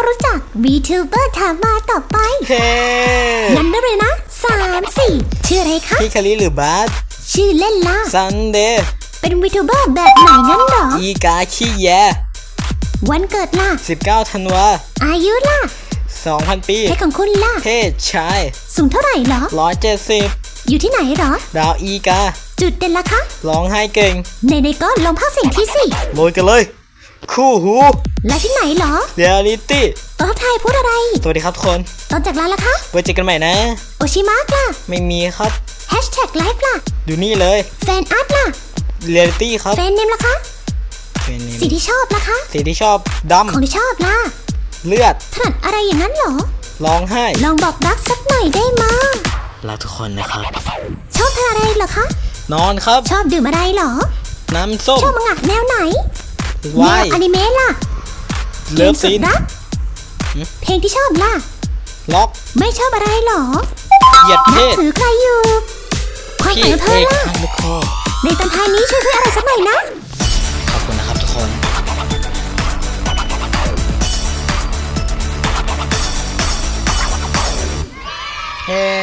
เขารู้จัก VTuber ถามมาต่อไปเฮ้งั้นได้เลยนะสามสี่ชื่ออะไรคะพี่คาริหรือบาสชื่อเล่นล่ะซันเดย์เป็น VTuber แบบไหนงั้นเหรอ อีกาขี้แยวันเกิดล่ะ 19ธันวาอายุล่ะ 2,000 ปีเพศของคุณล่ะ เพศชาย สูงเท่าไหร่เหรอ 170 อยู่ที่ไหนเหรอ ดาวอีกา จุดเด่นล่ะคะ ร้องไห้เก่ง ในในๆก็ลองพักเสียงที่สิโรยกันเลย คู่หูและที่ไหนเหรอเรียลิตี้ตอนทักทายพูดอะไร สวัสดีครับทุกคนตอนจากร้านล่ะคะไว้เจอกันใหม่นะ โอชิมากล่ะไม่มีครับแฮชแท็กไลฟ์ล่ะดูนี่เลยแฟนอาร์ตล่ะเรียลิตี้ครับแฟนเนมล่ะคะเป็นสีที่ชอบล่ะคะสีที่ชอบดของที่ชอบล่ะำเลือดถนัดอะไรอย่างนั้นเหรอร้องไห้ ลองบอกรักสักหน่อยได้มารักทุกคนนะครับ ชอบทานอะไรเหรอคะ นอนครับ ชอบดื่มอะไรเหรอ น้ำส้ม ชอบมังงะแนวไหน วายอนิเมะล่ะเลิฟซีน หึ เพลงที่ชอบล่ะ ล็อก ไม่ชอบอะไรหรอเหยียดเพศถือใครอยู่ ความพี่ฝันของเธอกล่ะกคอในตอนท้ายนี้ช่วยด้ยอะไรสักหน่อยนะ ขอบคุณนะครับทุกคน เฮ้